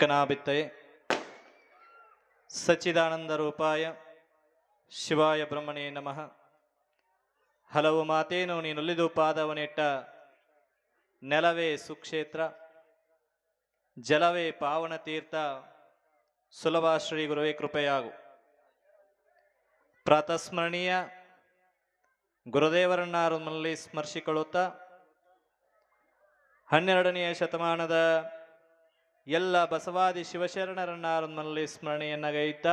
ಕನಾಬಿತ್ತಯೇ ಸಚ್ಚಿದಾನಂದ ರೂಪಾಯ ಶಿವಾಯ ಬ್ರಹ್ಮಣೇ ನಮಃ. ಹಲವು ಮಾತೇನು ನೀನುಲಿದು ಪಾದವನಿಟ್ಟ ನೆಲವೇ ಸುಕ್ಷೇತ್ರ, ಜಲವೇ ಪಾವನ ತೀರ್ಥ, ಸುಲಭ ಶ್ರೀ ಗುರುವೇ ಕೃಪೆಯಾಗು. ಪ್ರಾತಸ್ಮರಣೀಯ ಗುರುದೇವರನ್ನಾರಲ್ಲಿ ಸ್ಮರಿಸಿಕೊಳ್ಳುತ್ತಾ ಹನ್ನೆರಡನೆಯ ಶತಮಾನದ ಎಲ್ಲ ಬಸವಾದಿ ಶಿವಶರಣರನ್ನಾರಲ್ಲಿ ಸ್ಮರಣೆಯನ್ನಗೈತ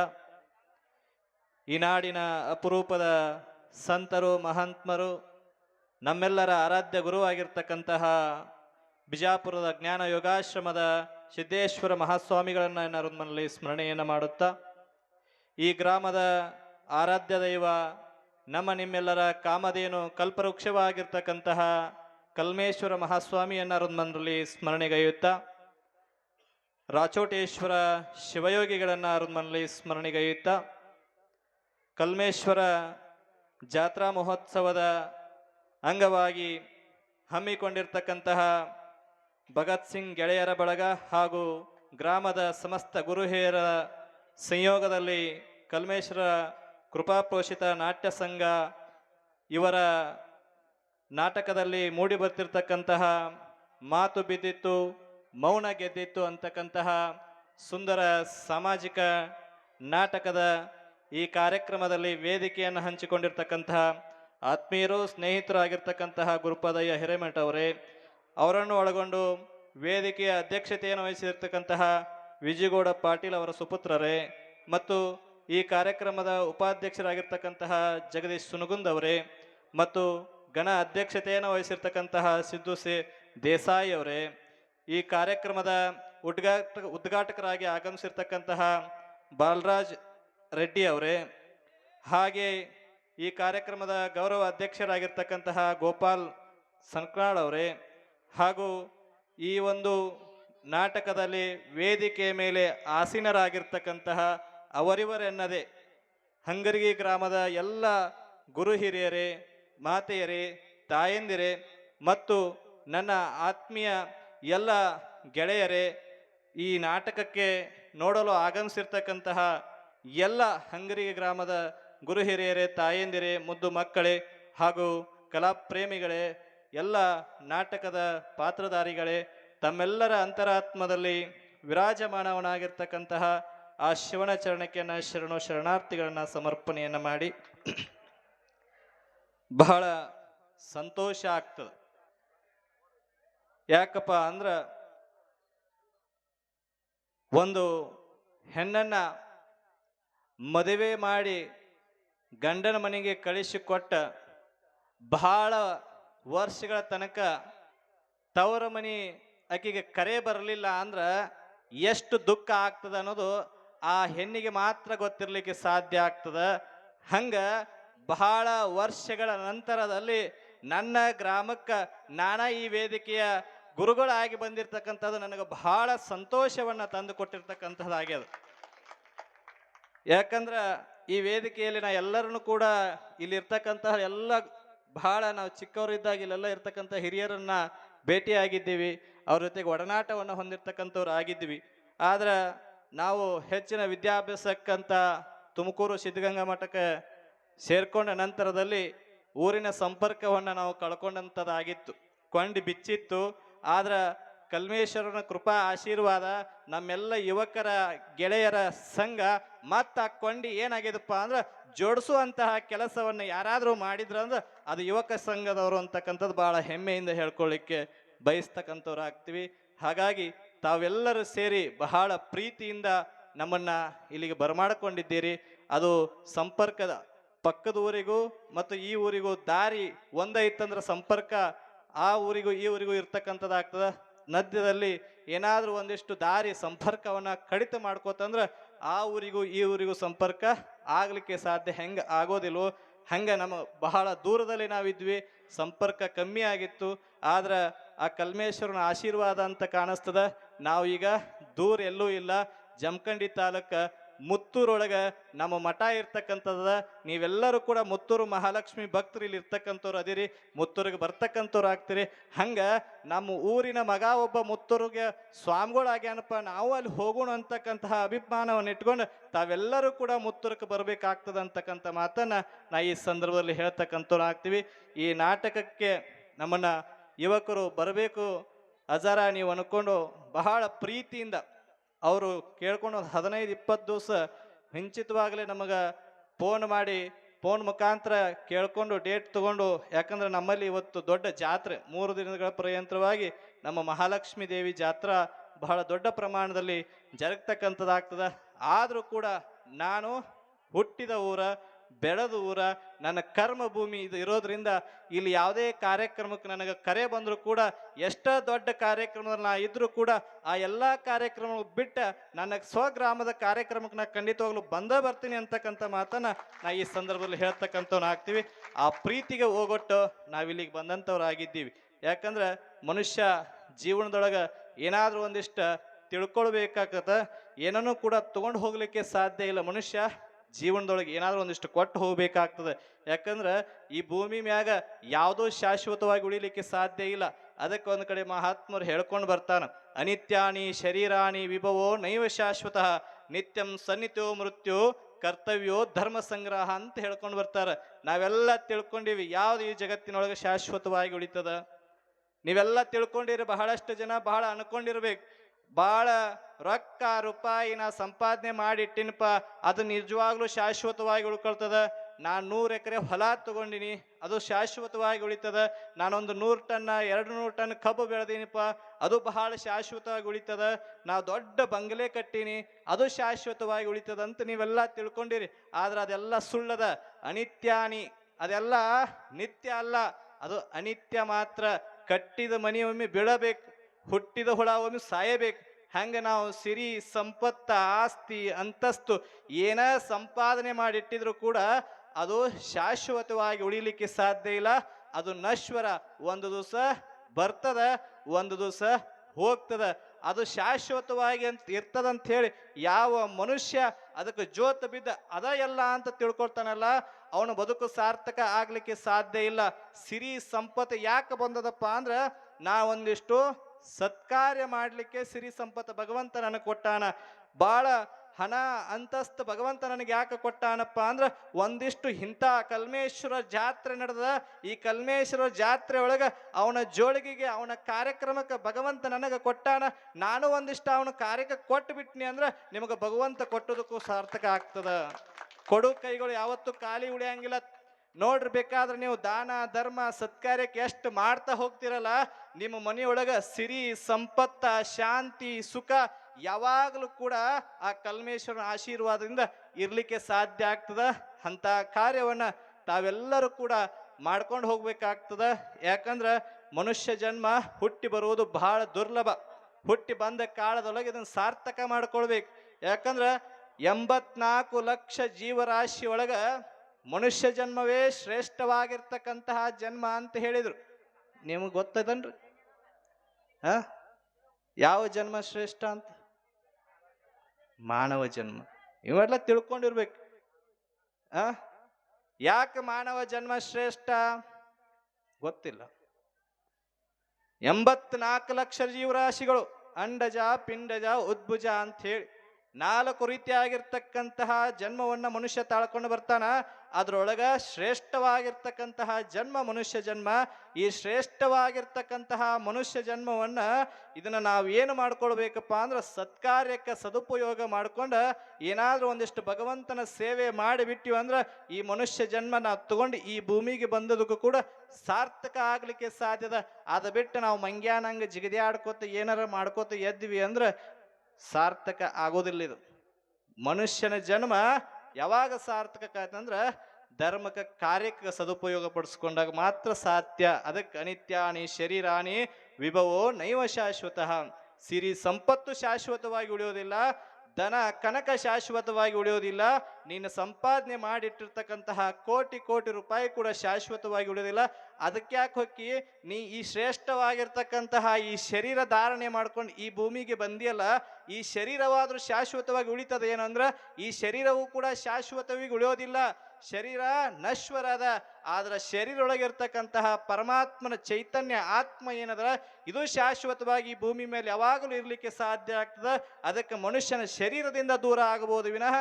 ಈ ನಾಡಿನ ಅಪರೂಪದ ಸಂತರು, ಮಹಾತ್ಮರು, ನಮ್ಮೆಲ್ಲರ ಆರಾಧ್ಯ ಗುರುವಾಗಿರ್ತಕ್ಕಂತಹ ಬಿಜಾಪುರದ ಜ್ಞಾನ ಯೋಗಾಶ್ರಮದ ಸಿದ್ದೇಶ್ವರ ಮಹಾಸ್ವಾಮಿಗಳನ್ನು ನಮ್ಮಲ್ಲಿ ಸ್ಮರಣೆಯನ್ನು ಮಾಡುತ್ತಾ, ಈ ಗ್ರಾಮದ ಆರಾಧ್ಯ ದೈವ, ನಮ್ಮ ನಿಮ್ಮೆಲ್ಲರ ಕಾಮಧೇನು ಕಲ್ಪವೃಕ್ಷವಾಗಿರ್ತಕ್ಕಂತಹ ಕಲ್ಮೇಶ್ವರ ಮಹಾಸ್ವಾಮಿಯನ್ನು ಅರನ್ಮನಲ್ಲಿ ಸ್ಮರಣೆಗೈಯುತ್ತಾ ರಾಚೋಟೇಶ್ವರ ಶಿವಯೋಗಿಗಳನ್ನು ಅರಮನೆಯಲ್ಲಿ ಸ್ಮರಣೆಗೈಯುತ್ತ ಕಲ್ಮೇಶ್ವರ ಜಾತ್ರಾ ಮಹೋತ್ಸವದ ಅಂಗವಾಗಿ ಹಮ್ಮಿಕೊಂಡಿರ್ತಕ್ಕಂತಹ ಭಗತ್ ಸಿಂಗ್ ಗೆಳೆಯರ ಬಳಗ ಹಾಗೂ ಗ್ರಾಮದ ಸಮಸ್ತ ಗುರುಹಿಯರ ಸಂಯೋಗದಲ್ಲಿ ಕಲ್ಮೇಶ್ವರ ಕೃಪಾಪೋಷಿತ ನಾಟ್ಯ ಸಂಘ ಇವರ ನಾಟಕದಲ್ಲಿ ಮೂಡಿ ಬರ್ತಿರ್ತಕ್ಕಂತಹ ಮಾತು ಬಿದ್ದಿತ್ತು. ಮೌನ ಗೆದ್ದಿತ್ತು ಅಂತಕ್ಕಂತಹ ಸುಂದರ ಸಾಮಾಜಿಕ ನಾಟಕದ ಈ ಕಾರ್ಯಕ್ರಮದಲ್ಲಿ ವೇದಿಕೆಯನ್ನು ಹಂಚಿಕೊಂಡಿರ್ತಕ್ಕಂತಹ ಆತ್ಮೀಯರು, ಸ್ನೇಹಿತರು ಆಗಿರ್ತಕ್ಕಂತಹ ಗುರುಪದಯ್ಯ ಹಿರೇಮಠ ಅವರೇ, ಅವರನ್ನು ಒಳಗೊಂಡು ವೇದಿಕೆಯ ಅಧ್ಯಕ್ಷತೆಯನ್ನು ವಹಿಸಿರ್ತಕ್ಕಂತಹ ವಿಜಯಗೌಡ ಪಾಟೀಲ್ ಅವರ ಸುಪುತ್ರರೇ ಮತ್ತು ಈ ಕಾರ್ಯಕ್ರಮದ ಉಪಾಧ್ಯಕ್ಷರಾಗಿರ್ತಕ್ಕಂತಹ ಜಗದೀಶ್ ಸುನಗುಂದ್ ಅವರೇ ಮತ್ತು ಗಣ ಅಧ್ಯಕ್ಷತೆಯನ್ನು ವಹಿಸಿರ್ತಕ್ಕಂತಹ ಸಿದ್ದು ಸೆ ದೇಸಾಯಿ ಅವರೇ. ಈ ಕಾರ್ಯಕ್ರಮದ ಉದ್ಘಾಟ ಉದ್ಘಾಟಕರಾಗಿ ಆಗಮಿಸಿರ್ತಕ್ಕಂತಹ ಬಾಲರಾಜ್ ರೆಡ್ಡಿ ಅವರೇ, ಹಾಗೆ ಈ ಕಾರ್ಯಕ್ರಮದ ಗೌರವ ಅಧ್ಯಕ್ಷರಾಗಿರ್ತಕ್ಕಂತಹ ಗೋಪಾಲ್ ಸನ್ಕ್ನಾಳ್ ಅವರೇ, ಹಾಗೂ ಈ ಒಂದು ನಾಟಕದಲ್ಲಿ ವೇದಿಕೆ ಮೇಲೆ ಆಸೀನರಾಗಿರ್ತಕ್ಕಂತಹ ಅವರಿವರೆನ್ನದೇ ಹಂಗರಿಗಿ ಗ್ರಾಮದ ಎಲ್ಲ ಗುರು ಹಿರಿಯರೇ ಮಾತೆಯರೇ, ತಾಯಂದಿರೇ ಮತ್ತು ನನ್ನ ಆತ್ಮೀಯ ಎಲ್ಲ ಗೆಳೆಯರೇ, ಈ ನಾಟಕಕ್ಕೆ ನೋಡಲು ಆಗಮಿಸಿರ್ತಕ್ಕಂತಹ ಎಲ್ಲ ಹಂಗರಿ ಗ್ರಾಮದ ಗುರು ಹಿರಿಯರೇ, ತಾಯಂದಿರೇ, ಮುದ್ದು ಮಕ್ಕಳೇ ಹಾಗೂ ಕಲಾಪ್ರೇಮಿಗಳೇ ಎಲ್ಲ ನಾಟಕದ ಪಾತ್ರಧಾರಿಗಳೇ, ತಮ್ಮೆಲ್ಲರ ಅಂತರಾತ್ಮದಲ್ಲಿ ವಿರಾಜಮಾನವನಾಗಿರ್ತಕ್ಕಂತಹ ಆ ಶಿವನ ಚರಣಕ್ಕೆ ನಾ ಶರಣು ಶರಣಾರ್ಥಿಗಳನ್ನ ಸಮರ್ಪಣೆಯನ್ನು ಮಾಡಿ ಬಹಳ ಸಂತೋಷ ಆಗ್ತದೆ. ಯಾಕಪ್ಪ ಅಂದ್ರೆ ಒಂದು ಹೆಣ್ಣನ್ನ ಮದುವೆ ಮಾಡಿ ಗಂಡನ ಮನೆಗೆ ಕಳಿಸಿಕೊಟ್ಟ ಬಹಳ ವರ್ಷಗಳ ತನಕ ತವರ ಮನೆ ಆಕೆಗೆ ಕರೆ ಬರಲಿಲ್ಲ ಅಂದ್ರೆ ಎಷ್ಟು ದುಃಖ ಆಗ್ತದ ಅನ್ನೋದು ಆ ಹೆಣ್ಣಿಗೆ ಮಾತ್ರ ಗೊತ್ತಿರಲಿಕ್ಕೆ ಸಾಧ್ಯ ಆಗ್ತದ. ಹಂಗ ಬಹಳ ವರ್ಷಗಳ ನಂತರದಲ್ಲಿ ನನ್ನ ಗ್ರಾಮಕ್ಕೆ ನಾನಾ ಈ ವೇದಿಕೆಯ ಗುರುಗಳಾಗಿ ಬಂದಿರತಕ್ಕಂಥದ್ದು ನನಗೆ ಬಹಳ ಸಂತೋಷವನ್ನು ತಂದು ಕೊಟ್ಟಿರ್ತಕ್ಕಂಥದ್ದಾಗ್ಯದ ಯಾಕಂದ್ರೆ ಈ ವೇದಿಕೆಯಲ್ಲಿ ನಾ ಎಲ್ಲರನ್ನು ಕೂಡ ಇಲ್ಲಿ ಇರ್ತಕ್ಕಂತಹ ಎಲ್ಲ ಬಹಳ ನಾವು ಚಿಕ್ಕವರಿದ್ದಾಗ ಇಲ್ಲೆಲ್ಲ ಇರ್ತಕ್ಕಂಥ ಹಿರಿಯರನ್ನ ಭೇಟಿಯಾಗಿದ್ದೀವಿ. ಅವ್ರ ಜೊತೆಗೆ ಒಡನಾಟವನ್ನು ಹೊಂದಿರತಕ್ಕಂಥವ್ರು ಆಗಿದ್ದೀವಿ. ಆದ್ರೆ ನಾವು ಹೆಚ್ಚಿನ ವಿದ್ಯಾಭ್ಯಾಸಕ್ಕಂತ ತುಮಕೂರು ಸಿದ್ಧಗಂಗಾ ಮಠಕ್ಕೆ ಸೇರ್ಕೊಂಡ ನಂತರದಲ್ಲಿ ಊರಿನ ಸಂಪರ್ಕವನ್ನು ನಾವು ಕಳ್ಕೊಂಡಂಥದ್ದಾಗಿತ್ತು. ಕೊಂಡಿ ಬಿಚ್ಚಿತ್ತು. ಆದ್ರೆ ಕಲ್ಮೇಶ್ವರನ ಕೃಪಾ ಆಶೀರ್ವಾದ ನಮ್ಮೆಲ್ಲ ಯುವಕರ ಗೆಳೆಯರ ಸಂಘ ಮತ್ತ ಹಾಕೊಂಡು ಕೊಂಡಿ ಏನಾಗಿದಪ್ಪ ಅಂದ್ರೆ ಜೋಡಿಸುವಂತಹ ಕೆಲಸವನ್ನು ಯಾರಾದರೂ ಮಾಡಿದ್ರ ಅಂದ್ರೆ ಅದು ಯುವಕ ಸಂಘದವರು ಅಂತಕ್ಕಂಥದ್ದು ಬಹಳ ಹೆಮ್ಮೆಯಿಂದ ಹೇಳ್ಕೊಳ್ಳಿಕ್ಕೆ ಬಯಸ್ತಕ್ಕಂಥವ್ರು ಆಗ್ತೀವಿ. ಹಾಗಾಗಿ ತಾವೆಲ್ಲರೂ ಸೇರಿ ಬಹಳ ಪ್ರೀತಿಯಿಂದ ನಮ್ಮನ್ನ ಇಲ್ಲಿಗೆ ಬರಮಾಡಿಕೊಂಡಿದ್ದೀರಿ. ಅದು ಸಂಪರ್ಕದ ಪಕ್ಕದ ಊರಿಗೂ ಮತ್ತು ಈ ಊರಿಗೂ ದಾರಿ ಒಂದೈತಂದ್ರೆ ಸಂಪರ್ಕ ಆ ಊರಿಗೂ ಈ ಊರಿಗೂ ಇರ್ತಕ್ಕಂಥದ್ದಾಗ್ತದ? ನದ್ಯದಲ್ಲಿ ಏನಾದರೂ ಒಂದಿಷ್ಟು ದಾರಿ ಸಂಪರ್ಕವನ್ನ ಕಡಿತ ಮಾಡ್ಕೋತಂದ್ರೆ ಆ ಊರಿಗೂ ಈ ಊರಿಗೂ ಸಂಪರ್ಕ ಆಗಲಿಕ್ಕೆ ಸಾಧ್ಯ ಹೆಂಗೆ ಆಗೋದಿಲ್ವೋ? ಹಂಗೆ ನಮ್ಮ ಬಹಳ ದೂರದಲ್ಲಿ ನಾವಿದ್ವಿ, ಸಂಪರ್ಕ ಕಮ್ಮಿ ಆಗಿತ್ತು, ಆದ್ರೆ ಆ ಕಲ್ಮೇಶ್ವರನ ಆಶೀರ್ವಾದ ಅಂತ ಕಾಣಿಸ್ತದ. ನಾವು ಈಗ ದೂರ ಎಲ್ಲೂ ಇಲ್ಲ, ಜಮಖಂಡಿ ತಾಲೂಕ ಮುತ್ತೂರೊಳಗ ನಮ್ಮ ಮಠ ಇರ್ತಕ್ಕಂಥದ, ನೀವೆಲ್ಲರೂ ಕೂಡ ಮುತ್ತೂರು ಮಹಾಲಕ್ಷ್ಮಿ ಭಕ್ತರು ಇಲ್ಲಿ ಇರ್ತಕ್ಕಂಥವ್ರು ಅದಿರಿ, ಮುತ್ತೂರಿಗೆ ಬರ್ತಕ್ಕಂಥವ್ರು ಆಗ್ತೀರಿ. ಹಂಗ ನಮ್ಮ ಊರಿನ ಮಗ ಒಬ್ಬ ಮುತ್ತೂರಿಗೆ ಸ್ವಾಮಿಗಳಾಗ್ಯಾನಪ್ಪ, ನಾವು ಅಲ್ಲಿ ಹೋಗೋಣ ಅಂತಕ್ಕಂತಹ ಅಭಿಮಾನವನ್ನು ಇಟ್ಕೊಂಡು ತಾವೆಲ್ಲರೂ ಕೂಡ ಮುತ್ತೂರಿಗೆ ಬರಬೇಕಾಗ್ತದೆ ಅಂತಕ್ಕಂಥ ಮಾತನ್ನು ನಾ ಈ ಸಂದರ್ಭದಲ್ಲಿ ಹೇಳ್ತಕ್ಕಂಥವ್ರು ಆಗ್ತೀವಿ. ಈ ನಾಟಕಕ್ಕೆ ನಮ್ಮನ್ನ ಯುವಕರು ಬರಬೇಕು ಅಜಾರ ನೀವು ಅನ್ಕೊಂಡು ಬಹಳ ಪ್ರೀತಿಯಿಂದ ಅವರು ಕೇಳ್ಕೊಂಡು ಒಂದು ಹದಿನೈದು, ಇಪ್ಪತ್ತು ದಿವಸ ಹಿಂಚಿತವಾಗಲೇ ನಮಗೆ ಫೋನ್ ಮಾಡಿ ಫೋನ್ ಮುಖಾಂತರ ಕೇಳಿಕೊಂಡು ಡೇಟ್ ತಗೊಂಡು, ಯಾಕಂದ್ರೆ ನಮ್ಮಲ್ಲಿ ಇವತ್ತು ದೊಡ್ಡ ಜಾತ್ರೆ, ಮೂರು ದಿನಗಳ ಪ್ರಯಂತ್ರವಾಗಿ ನಮ್ಮ ಮಹಾಲಕ್ಷ್ಮಿ ದೇವಿ ಜಾತ್ರಾ ಬಹಳ ದೊಡ್ಡ ಪ್ರಮಾಣದಲ್ಲಿ ಜರುಗ್ತಕ್ಕಂಥದ್ದಾಗ್ತದೆ. ಆದರೂ ಕೂಡ ನಾನು ಹುಟ್ಟಿದ ಊರ ಬೆಳೆದ ಊರ, ನನ್ನ ಕರ್ಮ ಭೂಮಿ ಇದು ಇರೋದ್ರಿಂದ ಇಲ್ಲಿ ಯಾವುದೇ ಕಾರ್ಯಕ್ರಮಕ್ಕೆ ನನಗೆ ಕರೆ ಬಂದರೂ ಕೂಡ, ಎಷ್ಟೋ ದೊಡ್ಡ ಕಾರ್ಯಕ್ರಮದಲ್ಲಿ ನಾ ಇದ್ದರೂ ಕೂಡ ಆ ಎಲ್ಲ ಕಾರ್ಯಕ್ರಮ ಬಿಟ್ಟ ನನ್ನ ಸ್ವಗ್ರಾಮದ ಕಾರ್ಯಕ್ರಮಕ್ಕೆ ನಾ ಖಂಡಿತವಾಗ್ಲೂ ಬಂದೇ ಬರ್ತೀನಿ ಅಂತಕ್ಕಂಥ ಮಾತನ್ನ ನಾ ಈ ಸಂದರ್ಭದಲ್ಲಿ ಹೇಳ್ತಕ್ಕಂಥವ್ನ ಆಗ್ತೀವಿ. ಆ ಪ್ರೀತಿಗೆ ಹೋಗೊಟ್ಟು ನಾವಿಲ್ಲಿಗೆ ಬಂದಂಥವ್ರಾಗಿದ್ದೀವಿ ಯಾಕಂದ್ರೆ ಮನುಷ್ಯ ಜೀವನದೊಳಗೆ ಏನಾದರೂ ಒಂದಿಷ್ಟು ತಿಳ್ಕೊಳ್ಬೇಕಾಗತ್ತ, ಏನನ್ನೂ ಕೂಡ ತೊಗೊಂಡು ಹೋಗ್ಲಿಕ್ಕೆ ಸಾಧ್ಯ ಇಲ್ಲ ಮನುಷ್ಯ. ಜೀವನದೊಳಗೆ ಏನಾದರೂ ಒಂದಿಷ್ಟು ಕೊಟ್ಟು ಹೋಗ್ಬೇಕಾಗ್ತದೆ. ಯಾಕಂದ್ರೆ ಈ ಭೂಮಿ ಮ್ಯಾಗ ಯಾವುದೋ ಶಾಶ್ವತವಾಗಿ ಉಳಿಲಿಕ್ಕೆ ಸಾಧ್ಯ ಇಲ್ಲ. ಅದಕ್ಕೆ ಒಂದು ಕಡೆ ಮಹಾತ್ಮರು ಹೇಳ್ಕೊಂಡು ಬರ್ತಾನ ಅನಿತ್ಯಾಣಿ ಶರೀರಾಣಿ ವಿಭವೋ ನೈವ ಶಾಶ್ವತ, ನಿತ್ಯಂ ಸನ್ನಿತ್ಯೋ ಮೃತ್ಯು ಕರ್ತವ್ಯೋ ಧರ್ಮ ಸಂಗ್ರಹ ಅಂತ ಹೇಳ್ಕೊಂಡು ಬರ್ತಾರೆ. ನಾವೆಲ್ಲ ತಿಳ್ಕೊಂಡಿವಿ, ಯಾವ್ದು ಈ ಜಗತ್ತಿನೊಳಗೆ ಶಾಶ್ವತವಾಗಿ ಉಳಿತದ? ನೀವೆಲ್ಲ ತಿಳ್ಕೊಂಡಿರಿ, ಬಹಳಷ್ಟು ಜನ ಬಹಳ ಅನ್ಕೊಂಡಿರ್ಬೇಕು. ಬಹಳ ರೊಕ್ಕ ರೂಪಾಯಿನ ಸಂಪಾದನೆ ಮಾಡಿಟ್ಟಿನಪ್ಪ, ಅದು ನಿಜವಾಗ್ಲೂ ಶಾಶ್ವತವಾಗಿ ಉಳ್ಕೊಳ್ತದ? ನಾನು ನೂರು ಎಕರೆ ಹೊಲ ತಗೊಂಡಿನಿ, ಅದು ಶಾಶ್ವತವಾಗಿ ಉಳಿತದ? ನಾನೊಂದು ನೂರು ಟನ್ನ, ಎರಡು ನೂರು ಟನ್ ಕಬ್ಬು ಬೆಳೆದೀನಿಪ್ಪ, ಅದು ಬಹಳ ಶಾಶ್ವತವಾಗಿ ಉಳಿತದ? ನಾ ದೊಡ್ಡ ಬಂಗಲೆ ಕಟ್ಟೀನಿ, ಅದು ಶಾಶ್ವತವಾಗಿ ಉಳಿತದ ಅಂತ ನೀವೆಲ್ಲ ತಿಳ್ಕೊಂಡಿರಿ. ಆದ್ರೆ ಅದೆಲ್ಲ ಸುಳ್ಳದ, ಅನಿತ್ಯಾನಿ. ಅದೆಲ್ಲ ನಿತ್ಯ ಅಲ್ಲ, ಅದು ಅನಿತ್ಯ ಮಾತ್ರ. ಕಟ್ಟಿದ ಮನೆ ಒಮ್ಮೆ ಬೀಳಬೇಕು, ಹುಟ್ಟಿದ ಹುಳ ಒಮ್ಮೆ ಸಾಯಬೇಕು. ಹಂಗೆ ನಾವು ಸಿರಿ ಸಂಪತ್ತ ಆಸ್ತಿ ಅಂತಸ್ತು ಏನ ಸಂಪಾದನೆ ಮಾಡಿಟ್ಟಿದ್ರು ಕೂಡ ಅದು ಶಾಶ್ವತವಾಗಿ ಉಳಿಲಿಕ್ಕೆ ಸಾಧ್ಯ ಇಲ್ಲ. ಅದು ನಶ್ವರ. ಒಂದು ದಿವಸ ಬರ್ತದ, ಒಂದು ದಿವಸ ಹೋಗ್ತದ. ಅದು ಶಾಶ್ವತವಾಗಿ ಅಂತ ಇರ್ತದಂತ ಹೇಳಿ ಯಾವ ಮನುಷ್ಯ ಅದಕ್ಕೆ ಜೋತ ಬಿದ್ದ ಅದ ಎಲ್ಲ ಅಂತ ತಿಳ್ಕೊಳ್ತಾನಲ್ಲ, ಅವನು ಬದುಕು ಸಾರ್ಥಕ ಆಗ್ಲಿಕ್ಕೆ ಸಾಧ್ಯ ಇಲ್ಲ. ಸಿರಿ ಸಂಪತ್ತು ಯಾಕೆ ಬಂದದಪ್ಪ ಅಂದ್ರೆ ನಾ ಒಂದಿಷ್ಟು ಸತ್ಕಾರ್ಯ ಮಾಡಲಿಕ್ಕೆ ಸಿರಿ ಸಂಪತ್ ಭಗವಂತ ನನಗೆ ಕೊಟ್ಟಾನ. ಬಾಳ ಹಣ ಅಂತಸ್ತು ಭಗವಂತ ನನಗೆ ಯಾಕೆ ಕೊಟ್ಟಾನಪ್ಪ ಅಂದ್ರ ಒಂದಿಷ್ಟು ಇಂಥ ಕಲ್ಮೇಶ್ವರ ಜಾತ್ರೆ ನಡೆದ ಈ ಕಲ್ಮೇಶ್ವರ ಜಾತ್ರೆ ಒಳಗ ಅವನ ಜೋಳಿಗೆಗೆ ಅವನ ಕಾರ್ಯಕ್ರಮಕ್ಕೆ ಭಗವಂತ ನನಗೆ ಕೊಟ್ಟಾನ. ನಾನು ಒಂದಿಷ್ಟು ಅವನ ಕಾರ್ಯಕ್ಕೆ ಕೊಟ್ಟು ಬಿಟ್ನಿ ಅಂದ್ರ ನಿಮಗೆ ಭಗವಂತ ಕೊಟ್ಟದಕ್ಕೂ ಸಾರ್ಥಕ ಆಗ್ತದ. ಕೊಡು ಕೈಗಳು ಯಾವತ್ತೂ ಖಾಲಿ ಉಳಿಯಂಗಿಲ್ಲ. ನೋಡ್ರಿ ಬೇಕಾದ್ರೆ ನೀವು ದಾನ, ಧರ್ಮ, ಸತ್ಕಾರ್ಯಕ್ಕೆ ಎಷ್ಟು ಮಾಡ್ತಾ ಹೋಗ್ತಿರಲ್ಲ, ನಿಮ್ಮ ಮನೆಯೊಳಗ ಸಿರಿ, ಸಂಪತ್ತ, ಶಾಂತಿ, ಸುಖ ಯಾವಾಗಲೂ ಕೂಡ ಆ ಕಲ್ಮೇಶ್ವರನ ಆಶೀರ್ವಾದದಿಂದ ಇರಲಿಕ್ಕೆ ಸಾಧ್ಯ ಆಗ್ತದ. ಅಂತ ಕಾರ್ಯವನ್ನ ತಾವೆಲ್ಲರೂ ಕೂಡ ಮಾಡ್ಕೊಂಡು ಹೋಗ್ಬೇಕಾಗ್ತದ. ಯಾಕಂದ್ರ ಮನುಷ್ಯ ಜನ್ಮ ಹುಟ್ಟಿ ಬರುವುದು ಬಹಳ ದುರ್ಲಭ. ಹುಟ್ಟಿ ಬಂದ ಕಾಲದೊಳಗೆ ಇದನ್ನು ಸಾರ್ಥಕ ಮಾಡ್ಕೊಳ್ಬೇಕು. ಯಾಕಂದ್ರೆ ಎಂಬತ್ನಾಲ್ಕು ಲಕ್ಷ ಜೀವರಾಶಿ ಒಳಗ ಮನುಷ್ಯ ಜನ್ಮವೇ ಶ್ರೇಷ್ಠವಾಗಿರ್ತಕ್ಕಂತಹ ಜನ್ಮ ಅಂತ ಹೇಳಿದರು. ನಿಮಗೆ ಗೊತ್ತದನ್ರಿ? ಹ? ಯಾವ ಜನ್ಮ ಶ್ರೇಷ್ಠ ಅಂತ? ಮಾನವ ಜನ್ಮ. ಇವೆಲ್ಲ ತಿಳ್ಕೊಂಡಿರ್ಬೇಕು. ಆ ಯಾಕೆ ಮಾನವ ಜನ್ಮ ಶ್ರೇಷ್ಠ? ಗೊತ್ತಿಲ್ಲ. ಎಂಬತ್ನಾಲ್ಕು ಲಕ್ಷ ಜೀವರಾಶಿಗಳು ಅಂಡಜ, ಪಿಂಡಜ, ಉದ್ಭುಜ ಅಂತ ಹೇಳಿ ನಾಲ್ಕು ರೀತಿಯಾಗಿರ್ತಕ್ಕಂತಹ ಜನ್ಮವನ್ನ ಮನುಷ್ಯ ತಾಳ್ಕೊಂಡು ಬರ್ತಾನ, ಅದರೊಳಗ ಶ್ರೇಷ್ಠವಾಗಿರ್ತಕ್ಕಂತಹ ಜನ್ಮ ಮನುಷ್ಯ ಜನ್ಮ. ಈ ಶ್ರೇಷ್ಠವಾಗಿರ್ತಕ್ಕಂತಹ ಮನುಷ್ಯ ಜನ್ಮವನ್ನ ಇದನ್ನ ನಾವು ಏನು ಮಾಡ್ಕೊಳ್ಬೇಕಪ್ಪ ಅಂದ್ರೆ ಸತ್ಕಾರ್ಯಕ್ಕೆ ಸದುಪಯೋಗ ಮಾಡ್ಕೊಂಡು ಏನಾದ್ರೂ ಒಂದಿಷ್ಟು ಭಗವಂತನ ಸೇವೆ ಮಾಡಿಬಿಟ್ಟಿವಿ ಅಂದ್ರೆ ಈ ಮನುಷ್ಯ ಜನ್ಮ ನಾವು ತಗೊಂಡು ಈ ಭೂಮಿಗೆ ಬಂದದಕ್ಕೂ ಕೂಡ ಸಾರ್ಥಕ ಆಗ್ಲಿಕ್ಕೆ ಸಾಧ್ಯದ. ಅದ ಬಿಟ್ಟು ನಾವು ಮಂಗ್ಯಾನಂಗ ಆಡ್ಕೋತ ಏನಾರ ಮಾಡ್ಕೋತ ಎದ್ವಿ ಅಂದ್ರೆ ಸಾರ್ಥಕ ಆಗೋದಿಲ್ಲ ಇದು. ಮನುಷ್ಯನ ಜನ್ಮ ಯಾವಾಗ ಸಾರ್ಥಕ ಆಯ್ತಂದ್ರೆ ಧರ್ಮಕ ಕಾರ್ಯಕ್ಕೆ ಸದುಪಯೋಗ ಪಡಿಸ್ಕೊಂಡಾಗ ಮಾತ್ರ ಸಾಧ್ಯ. ಅದಕ್ಕೆ ಅನಿತ್ಯಾನಿ ಶರೀರಾಣಿ ವಿಭವೋ ನೈವ ಶಾಶ್ವತ. ಸಿರಿ ಸಂಪತ್ತು ಶಾಶ್ವತವಾಗಿ ಉಳಿಯೋದಿಲ್ಲ. ದನ ಕನಕ ಶಾಶ್ವತವಾಗಿ ಉಳಿಯೋದಿಲ್ಲ. ನೀನು ಸಂಪಾದನೆ ಮಾಡಿಟ್ಟಿರ್ತಕ್ಕಂತಹ ಕೋಟಿ ಕೋಟಿ ರೂಪಾಯಿ ಕೂಡ ಶಾಶ್ವತವಾಗಿ ಉಳಿಯೋದಿಲ್ಲ. ಅದಕ್ಕೆ ಯಾಕೆ ಹೊಕ್ಕಿ? ನೀ ಈ ಶ್ರೇಷ್ಠವಾಗಿರ್ತಕ್ಕಂತಹ ಈ ಶರೀರ ಧಾರಣೆ ಮಾಡ್ಕೊಂಡು ಈ ಭೂಮಿಗೆ ಬಂದಿಯಲ್ಲ, ಈ ಶರೀರವಾದರೂ ಶಾಶ್ವತವಾಗಿ ಉಳಿತದೆ ಏನಂದ್ರೆ ಈ ಶರೀರವು ಕೂಡ ಶಾಶ್ವತವಾಗಿ ಉಳಿಯೋದಿಲ್ಲ. ಶರೀರ ನಶ್ವರದ, ಆದ್ರ ಶರೀರ ಒಳಗಿರ್ತಕ್ಕಂತಹ ಪರಮಾತ್ಮನ ಚೈತನ್ಯ, ಆತ್ಮ ಏನದರ ಇದು ಶಾಶ್ವತವಾಗಿ ಭೂಮಿ ಮೇಲೆ ಯಾವಾಗಲೂ ಇರಲಿಕ್ಕೆ ಸಾಧ್ಯ ಆಗ್ತದೆ. ಅದಕ್ಕೆ ಮನುಷ್ಯನ ಶರೀರದಿಂದ ದೂರ ಆಗಬಹುದು ವಿನಃ